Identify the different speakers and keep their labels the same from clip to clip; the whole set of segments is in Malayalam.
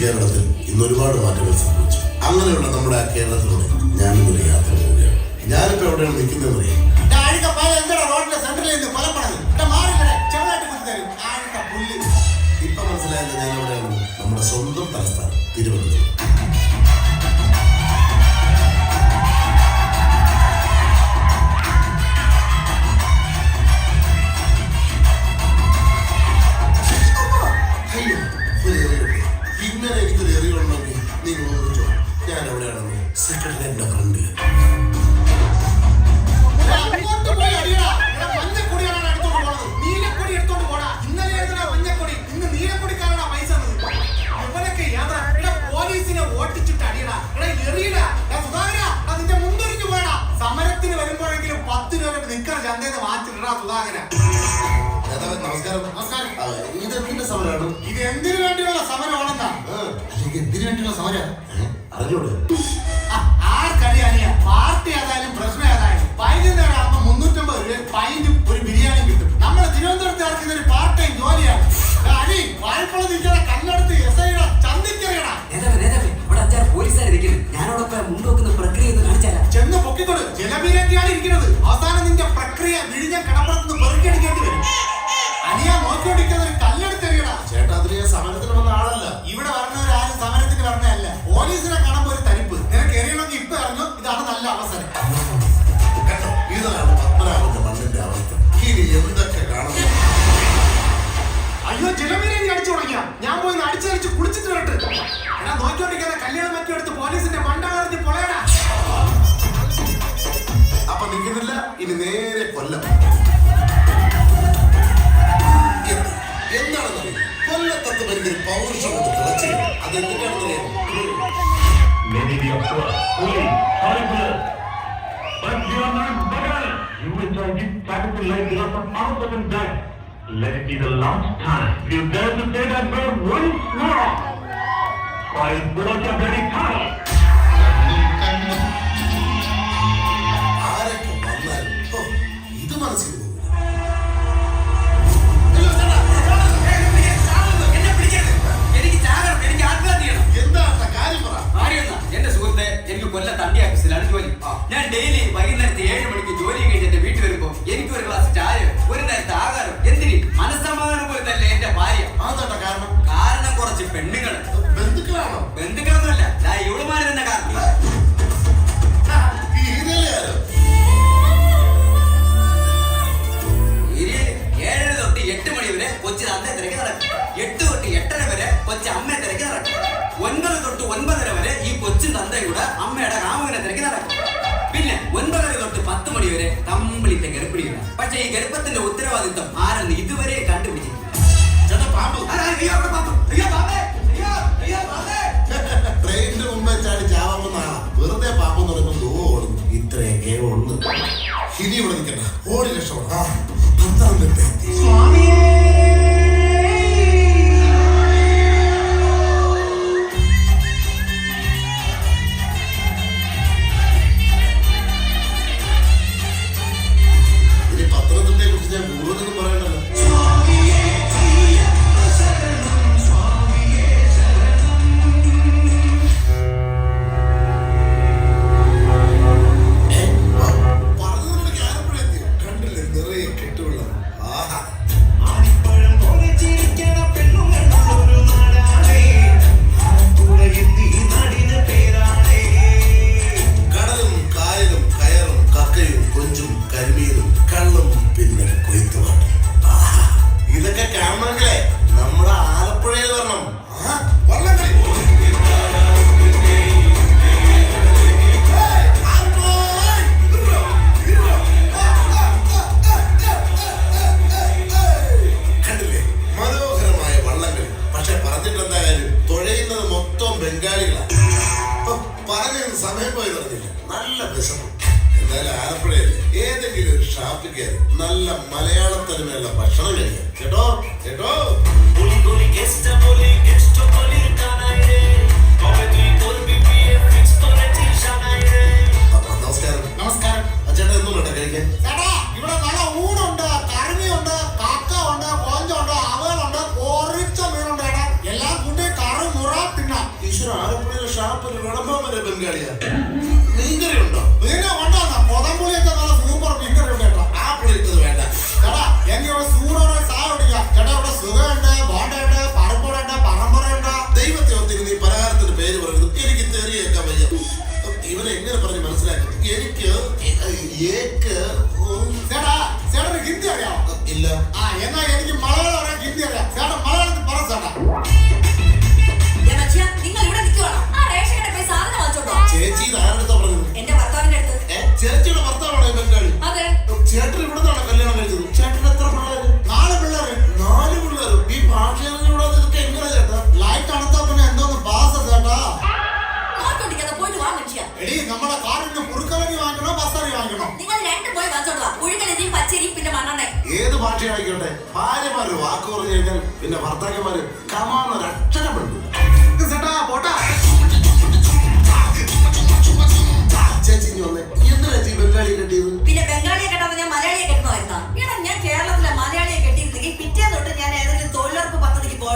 Speaker 1: കേരളത്തിൽ ഇന്ന് ഒരുപാട് മാറ്റങ്ങൾ സംഭവിച്ചു. അങ്ങനെയുള്ള നമ്മുടെ ആ കേരളത്തിലൂടെ ഞാനിന്നൊരു യാത്ര പോവുകയാണ്. ഞാനിപ്പോ എവിടെയാണ് നിൽക്കുന്നത് അറിയാം ഇപ്പൊ മനസ്സിലായത് ഞാൻ എവിടെയാണ് നമ്മുടെ സ്വന്തം തലസ്ഥാനം തിരുവനന്തപുരം.
Speaker 2: സമരത്തിന് വരുമ്പോഴെങ്കിലും പത്ത് രൂപ നിക്കറ ചന്തേന്ന് മാറ്റിട്ടാ സുധാകര.
Speaker 1: നമസ്കാരം.
Speaker 2: നമസ്കാരം.
Speaker 1: ഇത് എന്തിന്റെ സമരമാണ്?
Speaker 2: ഇത് എന്തിനു വേണ്ടിയുള്ള സമരമാണെന്നാ
Speaker 1: എന്തിനു വേണ്ടിയുള്ള സമരം? അറിഞ്ഞൂടെ?
Speaker 2: ആർക്കറിയാനിയ പാർട്ടി ഏതായാലും പ്രശ്നം ഏതായാലും. വൈകുന്നേരം ആകുമ്പോ മുന്നൂറ്റമ്പത് രൂപ. പൈനും
Speaker 1: അപ്പൊ ഇനി നേരെ കൊല്ലം എന്ത്? കൊല്ലത്തത്ത് ഭയങ്കര പൗരുഷം കൊണ്ട് തിളച്ചു
Speaker 3: of fully horrible. But you are not better. You enjoy this capital life because of our certain death. Let it be the last time. You dare to say that word once more. I'll out your bloody tongue.
Speaker 1: കാര്യം പറ.
Speaker 4: ആരെയൊന്നാ എന്റെ സുഹൃത്തെ എനിക്ക് കൊല്ല തണ്ടി ഓഫീസിലാണ് ജോലി. ഞാൻ ഡെയിലി വൈകുന്നേരത്തെ ഏഴ് മണിക്ക് ജോലി കഴിഞ്ഞ് എന്റെ വീട്ടിൽ വരുമ്പോ എനിക്ക് ഒരു ഗ്ലാസ് ചായ ഒരു നേരത്തെ ആഹാരം. എന്തിന്? മനസ്സമാധാനം പോലെ തന്നെ എന്റെ ഭാര്യ.
Speaker 1: അതെന്താ കാരണം?
Speaker 4: കാരണം കുറച്ച് പെണ്ണുങ്ങൾ
Speaker 1: ബന്ധുക്കളാണോ?
Speaker 4: ബന്ധുക്കളൊന്നുമല്ല ഉത്തരവാദിത്വം ആരെന്ന് ഇതുവരെ
Speaker 1: ചേട്ടൻ ഇവിടെ നിന്നാണ് കല്യാണം കഴിച്ചത്. ചേട്ടൻ എത്ര പിള്ളേര്?
Speaker 2: നാല് പിള്ളേര്.
Speaker 1: നാല് പിള്ളേർ ഈ ഭാഷ അറിഞ്ഞുകൂടാതെ ഇതൊക്കെ എങ്ങനെ ചേട്ടാ?
Speaker 2: ലൈറ്റ് അണത്താ പിന്നെ എന്തോന്ന് പാസ ചേട്ടാ. എടി നമ്മളെ കാറിന് മുറുക്കലങ്ങി വാങ്ങിക്കണോ ബസ്സറി വാങ്ങിക്കണോ
Speaker 5: നിങ്ങൾ രണ്ട് പോയി പച്ചരിയും പിന്നെ.
Speaker 1: ഏത് ഭാഷയായിക്കോട്ടെ? ഭാര്യമാര് വാക്ക് പറഞ്ഞു കഴിഞ്ഞാൽ പിന്നെ ഭർത്താക്കന്മാര് കമാന്നൊരു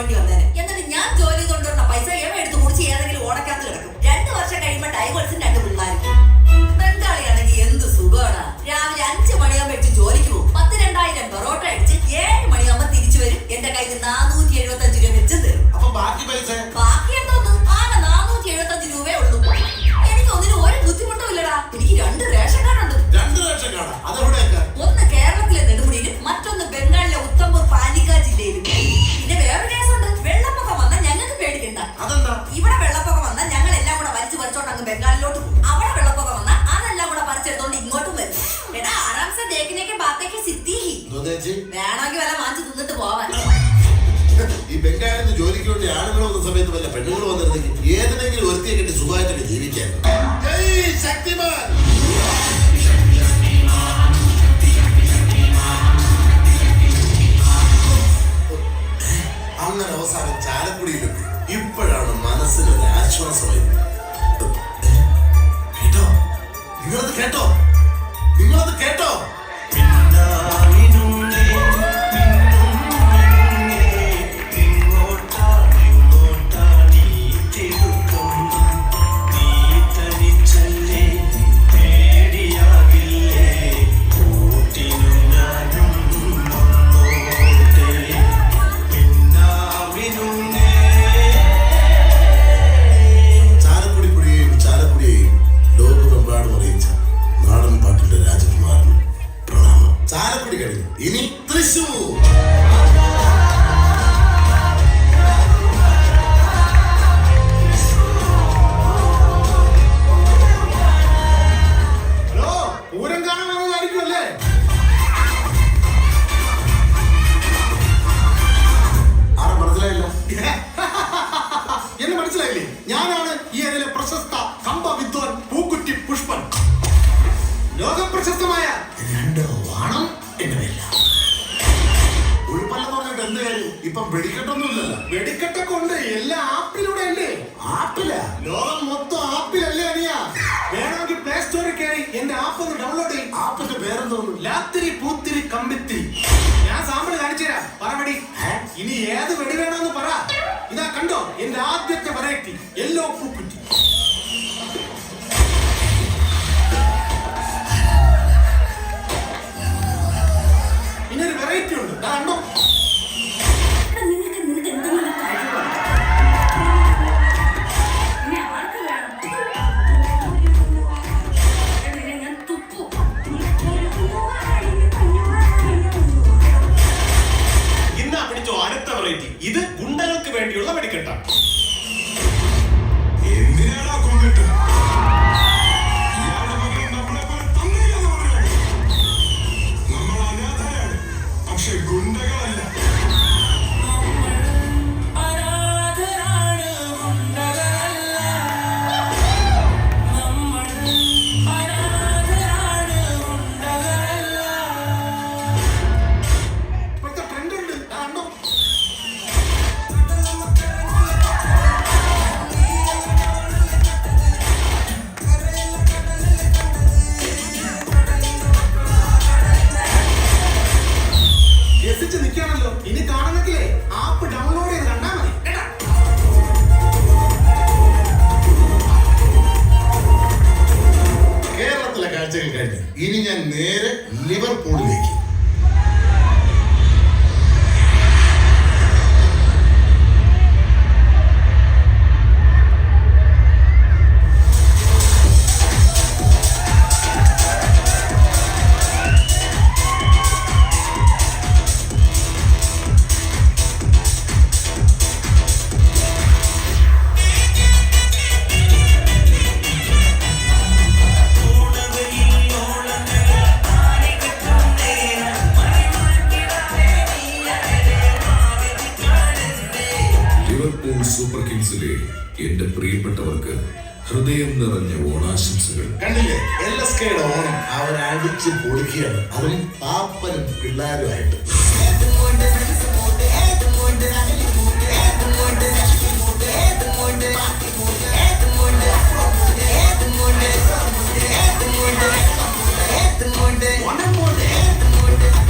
Speaker 5: പോകേണ്ടി വന്നേനെ. എന്നിട്ട് ഞാൻ ജോലി കൊണ്ടുവരുന്ന പൈസ എവ എടുത്ത് കുറിച്ച് ഏതെങ്കിലും ഓടക്കകത്ത് കിടക്കും. രണ്ടു വർഷം കഴിയുമ്പോൾ ഡൈവേഴ്സും രണ്ട് പിള്ളേരും. ബംഗാളിയാണെങ്കിൽ എന്ത് സുഖമാണ് രാവിലെ അഞ്ചു മണിയാകുമ്പോൾ അങ്ങ് ബംഗാളിലോട്ട് പോകും. അവിടെ വെള്ളപ്പൊക്കം വന്നാൽ അതെല്ലാം കൂടെ പറിച്ചെടുത്തോണ്ട് ഇങ്ങോട്ടും വരും. എടാ ആറാംസെ ദേക്കിനേക്ക് ബാത്തേക്ക് സിദ്ധി വേണമെങ്കിൽ വല്ല വാങ്ങിച്ചു തിന്നിട്ട് പോവാൻ
Speaker 1: ഈ ബംഗാളിന്ന് ജോലിക്ക് വേണ്ടി ആണുങ്ങൾ വന്ന സമയത്ത് വല്ല പെണ്ണുങ്ങൾ വന്നിരുന്നെങ്കിൽ ഏതിനെങ്കിലും ഒരുത്തിയെ കിട്ടി സുഖമായിട്ടൊക്കെ ജീവിക്കാൻ ജയ് ശക്തിമാൻ! അങ്ങനെ അവസാനം ചാലക്കുടിയിലെത്തി. ഇപ്പോഴാണ് മനസ്സിനൊരു ആശ്വാസമായി നിങ്ങളത് കേട്ടോ? നിങ്ങളത് കേട്ടോ?
Speaker 2: വാണം എന്റെ പേരില
Speaker 1: ഉഴുപ്പല്ലെന്ന് പറഞ്ഞിട്ട് എന്ത് കാര്യം? ഇപ്പം വെടിക്കെട്ടൊന്നുമില്ലല്ലോ.
Speaker 2: വെടിക്കെട്ടൊക്കെ ഉണ്ട്. എല്ലാം ആപ്പിലൂടെ അല്ലേ
Speaker 1: ആപ്പില?
Speaker 2: ലോകം മൊത്തം ആപ്പിലല്ലേ അനിയ വേണമെങ്കിൽ പ്ലേ സ്റ്റോറിൽ കയറി എന്റെ ആപ്പ് ഒന്ന് ഡൗൺലോഡ് ചെയ്യും.
Speaker 1: ആപ്പിന്റെ പേരെന്തോന്നു?
Speaker 2: ലാത്തിരി പൂത്തിരി കമ്പിത്തിരി ഞാൻ സാമ്പിൾ കാണിച്ചു തരാം. പറവടി ഇനി ഏത് വെടി വേണമെന്ന് പറ. ഇതാ കണ്ടോ? എന്റെ ആദ്യത്തെ വെറൈറ്റി യെല്ലോ പൂക്കുറ്റി.
Speaker 6: ഇത് ഗുണ്ടകൾക്ക് വേണ്ടിയുള്ള വെടിക്കെട്ടാണ്. എന്തിനാടാ
Speaker 7: ഹൃദയം നിറഞ്ഞ ഓണാശംസകൾ.
Speaker 1: കണ്ടില്ലേ? എൽ എസ് കെയുടെ ഓണം അവൻ അടിച്ച് പൊളിക്കുകയാണ്. അവൻ പാപ്പനും പിള്ളേരുമായിട്ട്. One.